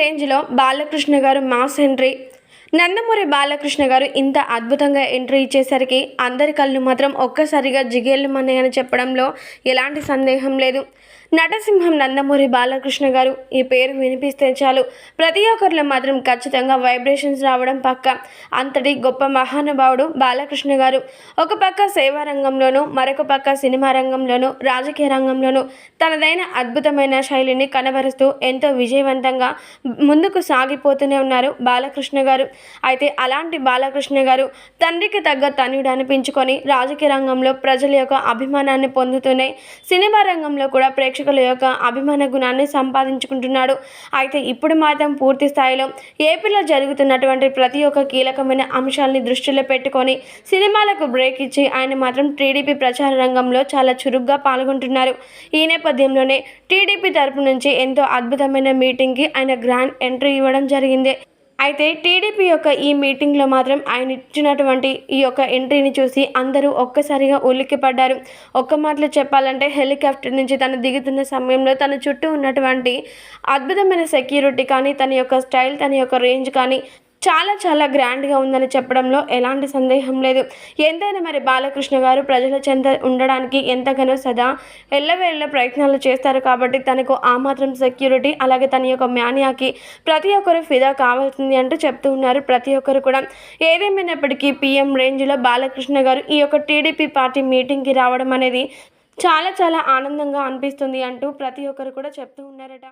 రేంజ్లో బాలకృష్ణ గారు mass entry Nandamuri Balakrishna గారు ఇంత అద్భుతంగా ఎంట్రీ ఇచ్చేసరికి అందరి కళ్ళు మాత్రం ఒక్కసారిగా జిగేళ్ళమన్నాయని చెప్పడంలో ఎలాంటి సందేహం లేదు. నటసింహం నందమూరి బాలకృష్ణ గారు ఈ పేరు వినిపిస్తే చాలు. ప్రతి ఒక్కరిలో మాత్రం ఖచ్చితంగా వైబ్రేషన్స్ రావడం పక్క. అంతటి గొప్ప మహానుభావుడు బాలకృష్ణ గారు. ఒక పక్క సేవా రంగంలోనూ మరొక పక్క సినిమా రంగంలోనూ రాజకీయ రంగంలోనూ తనదైన అద్భుతమైన శైలిని కనబరుస్తూ ఎంతో విజయవంతంగా ముందుకు సాగిపోతూనే ఉన్నారు బాలకృష్ణ గారు. అయితే అలాంటి బాలకృష్ణ గారు తండ్రికి తగ్గ తనయుడు అనిపించుకొని రాజకీయ రంగంలో ప్రజల యొక్క అభిమానాన్ని పొందుతూనే సినిమా రంగంలో కూడా ప్రేక్షకుల యొక్క అభిమాన గుణాన్ని సంపాదించుకుంటున్నాడు. అయితే ఇప్పుడు మాత్రం పూర్తి స్థాయిలో ఏపీలో జరుగుతున్నటువంటి ప్రతి ఒక్క కీలకమైన అంశాలని దృష్టిలో పెట్టుకొని సినిమాలకు బ్రేక్ ఇచ్చి ఆయన మాత్రం టీడీపీ ప్రచార రంగంలో చాలా చురుగ్గా పాల్గొంటున్నారు. ఈ నేపథ్యంలోనే టీడీపీ తరపు నుంచి ఎంతో అద్భుతమైన మీటింగ్కి ఆయన గ్రాండ్ ఎంట్రీ ఇవ్వడం జరిగింది. అయితే టీడీపీ యొక్క ఈ మీటింగ్లో మాత్రం ఆయన ఇచ్చినటువంటి ఈ యొక్క ఎంట్రీని చూసి అందరూ ఒక్కసారిగా ఉలిక్కిపడ్డారు ఒక్క మాటలో చెప్పాలంటే హెలికాప్టర్ నుంచి తను దిగుతున్న సమయంలో తన చుట్టూ ఉన్నటువంటి అద్భుతమైన సెక్యూరిటీ కానీ తన యొక్క స్టైల్ తన యొక్క రేంజ్ కానీ చాలా చాలా గ్రాండ్గా ఉందని చెప్పడంలో ఎలాంటి సందేహం లేదు. ఎంతైనా మరి బాలకృష్ణ గారు ప్రజల చెంత ఉండడానికి ఎంతగానో సదా ఎల్లవేళ్ళ ప్రయత్నాలు చేస్తారు కాబట్టి తనకు ఆ మాత్రం సెక్యూరిటీ అలాగే తన యొక్క మ్యానియాకి ప్రతి ఒక్కరు ఫిదా కావాల్సింది అంటూ చెప్తూ ఉన్నారు ప్రతి ఒక్కరు కూడా. ఏదేమైనప్పటికీ పీఎం రేంజ్లో బాలకృష్ణ గారు ఈ యొక్క టీడీపీ పార్టీ మీటింగ్కి రావడం అనేది చాలా చాలా ఆనందంగా అనిపిస్తుంది అంటూ ప్రతి ఒక్కరు కూడా చెప్తూ ఉన్నారట.